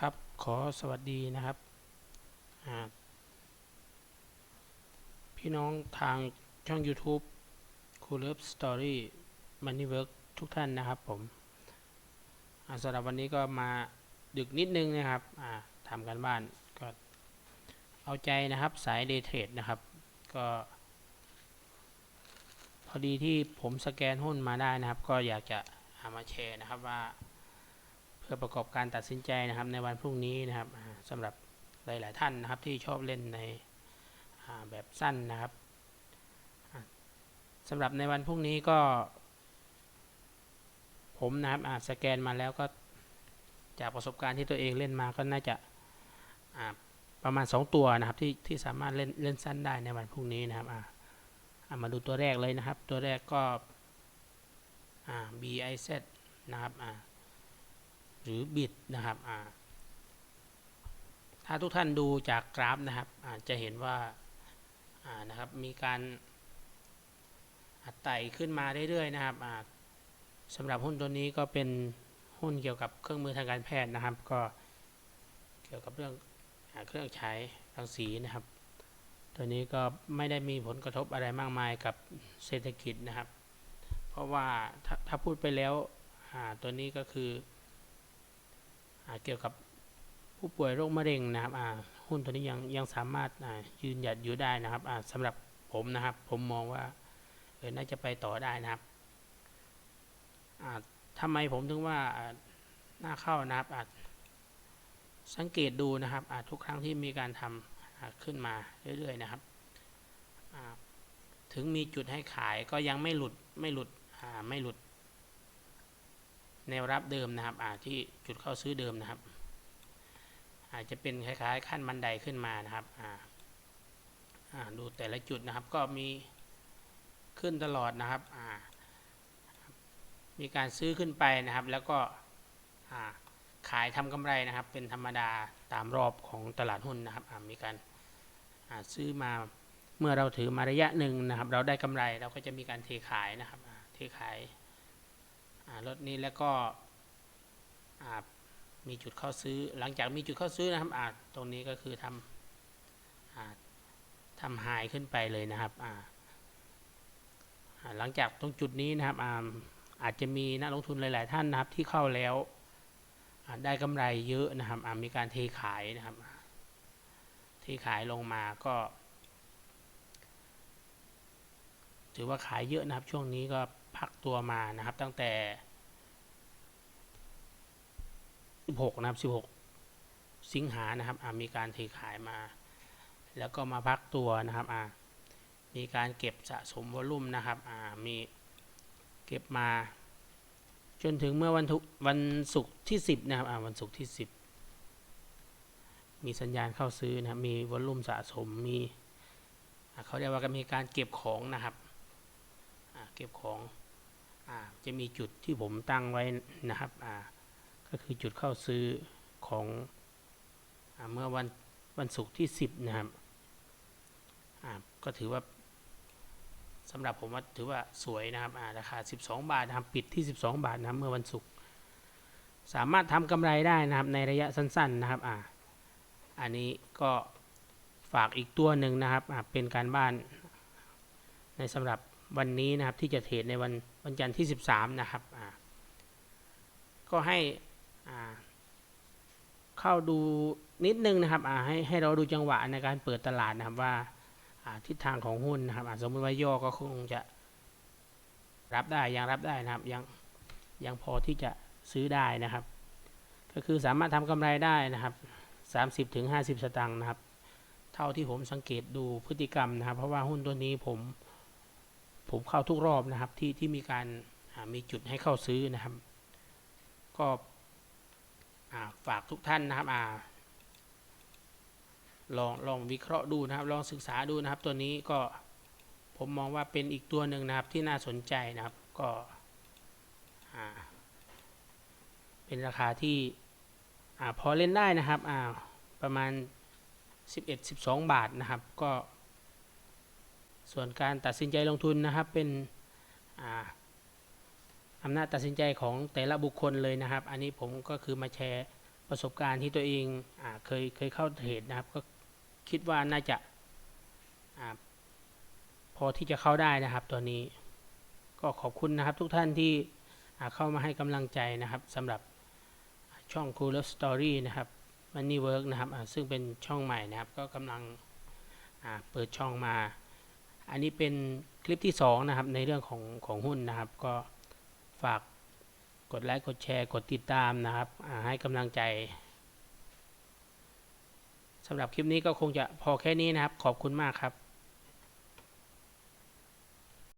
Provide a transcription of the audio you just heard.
ครับ ขอสวัสดีนะครับ พี่น้องทางช่อง YouTube คูเลิฟสตอรี่มันนี่เวิร์กทุกท่านนะครับผมสำหรับวันนี้ก็มาดึกนิดนึงนะครับทำกันบ้านก็เอาใจนะครับสายเดย์เทรดนะครับ ก็ พอดีที่ผมสแกนหุ้นมาได้นะครับ ก็อยากจะเอามาแชร์นะครับว่า เพื่อประกอบการตัดสินใจนะครับในวันพรุ่งนี้นะครับอ่าสำหรับหลาย ๆ ท่านนะครับที่ชอบเล่นในแบบสั้นนะครับอ่าสำหรับในวันพรุ่งนี้ก็ ผมนะครับสแกนมาแล้วก็จากประสบการณ์ที่ตัวเองเล่นมาก็น่าจะาประมาณ 2 ตัวนะครับที่ที่สามารถเล่นเล่นสั้นได้ในวันพรุ่งนี้นะครับอามาดูตัวแรกเลยนะครับ ตัวแรกก็อ่า BIZ นะครับ หรือบิดนะครับถ้าทุกท่านดูจากกราฟนะครับจะเห็นว่าานะครับมีการไต่ขึ้นมาเรื่อยๆนะครับสำหรับหุ้นตัวนี้ก็เป็นหุ้นเกี่ยวกับเครื่องมือทางการแพทย์นะครับ ก็เกี่ยวกับเรื่องอเครื่องใช้รังสีนะครับ ตัวนี้ก็ไม่ได้มีผลกระทบอะไรมากมายกับเศรษฐกิจนะครับ เพราะว่าถ้าถ้าพูดไปแล้วตัวนี้ก็คือ เกี่ยวกับผู้ป่วยโรคมะเร็งนะครับหุ้นตัวนี้ยังยังสามารถยืนหยัดอยู่ได้นะครับอ่าสำหรับผมนะครับ ผมมองว่าเออน่าจะไปต่อได้นะครับอ่าทำไมผมถึงว่าน่าเข้านะครับสังเกตดูนะครับทุกครั้งที่มีการทำอ่าขึ้นมาเรื่อยๆนะครับถึงมีจุดให้ขายก็ยังไม่หลุดไม่หลุดไม่หลุด แนวรับเดิมนะครับอ่าที่จุดเข้าซื้อเดิมนะครับ อาจจะเป็นคล้ายๆขั้นบันไดขึ้นมานะครับอ่าอ่าดูแต่ละจุดนะครับก็มีขึ้นตลอดนะครับอ่ามีการซื้อขึ้นไปนะครับ แล้วก็อ่าขายทำกำไรนะครับ เป็นธรรมดาตามรอบของตลาดหุ้นนะครับอ่ามีการอ่าซื้อมาเมื่อเราถือมาระยะหนึ่งนะครับ เราได้กำไรเราก็จะมีการเทขายนะครับเทขาย รถนี้แล้วก็มีจุดเข้าซื้อ หลังจากมีจุดเข้าซื้อนะครับตรงนี้ก็คือทำอทำไฮขึ้นไปเลยนะครับหลังจากตรงจุดนี้นะครับอาอาจจะมีนักลงทุนหลาย ๆ ท่านนะครับที่เข้าแล้วได้กำไรเยอะนะครับมีการเทขายนะครับเทขายลงมาก็ ถือว่าขายเยอะนะครับช่วงนี้ก็ พักตัวมานะครับตั้งแต่ 16 นะครับ 16 สิงหานะครับมีการเทขายมา แล้วก็มาพักตัวนะครับมีการเก็บสะสมวอลุ่มนะครับมีเก็บมา จนถึงเมื่อวันทุวันศุกร์ที่ 10 นะครับวันศุกร์ที่ 10 มีสัญญาณเข้าซื้อนะครับมีวอลุ่มสะสมมีเขาเรียกว่าก็มีการเก็บของนะครับเก็บของ จะมีจุดที่ผมตั้งไว้นะครับก็คือจุดเข้าซื้อของอเมื่อวันวันศุกร์ที่ 10 นะครับก็ถือว่าสำหรับผมว่าถือว่าสวยนะครับาราคา 12 บาทนะครับปิดที่ 12 บาทนะเมื่อวันศุกร์สามารถทำกำไรได้นะครับในระยะสั้นๆนะครับอ่าอันนี้ก็ฝากอีกตัวหนึ่งนะครับเป็นการบ้านในสำหรับ วันนี้นะครับที่จะเทรดในวันวันจันทร์ที่ 13 นะครับก็ให้เข้าดูนิดนึงนะครับให้ให้เราดูจังหวะในการเปิดตลาดนะครับว่าทิศทางของหุ้นนะครับสมมติว่าย่อก็คงจะรับได้ยังรับได้นะครับยังยังพอที่จะซื้อได้นะครับ ก็คือสามารถทำกำไรได้นะครับ 30ถึง50 สตางค์นะครับ เท่าที่ผมสังเกตดูพฤติกรรมนะครับ เพราะว่าหุ้นตัวนี้ผม ผมเข้าทุกรอบนะครับที่ที่มีการมีจุดให้เข้าซื้อนะครับ ก็ฝากทุกท่านนะครับอลองลองวิเคราะห์ดูนะครับ ลองศึกษาดูนะครับ ตัวนี้ก็ผมมองว่าเป็นอีกตัวหนึ่งนะครับที่น่าสนใจนะครับก็เป็นราคาที่อพอเล่นได้นะครับประมาณ 11-12 บาทนะครับ ก็ ส่วนการตัดสินใจลงทุนนะครับเป็นอำนาจตัดสินใจของแต่ละบุคคลเลยนะครับ อันนี้ผมก็คือมาแชร์ประสบการณ์ที่ตัวเองอเคยเคยเข้าเทรดนะครับ ก็คิดว่าน่าจะอพอที่จะเข้าได้นะครับตัวนี้ ก็ขอบคุณนะครับทุกท่านที่เข้ามาให้กำลังใจนะครับสำหรับช่อง Cool Love Story นะครับ Money Work นะครับซึ่งเป็นช่องใหม่นะครับ ก็กำลังเปิดช่องมา อันนี้เป็นคลิปที่ 2 นะครับ ในเรื่องของของหุ้นนะครับ ก็ฝากกดไลค์กดแชร์กดติดตามนะครับให้กำลังใจสำหรับคลิปนี้ก็คงจะพอแค่นี้นะครับ ขอบคุณมากครับ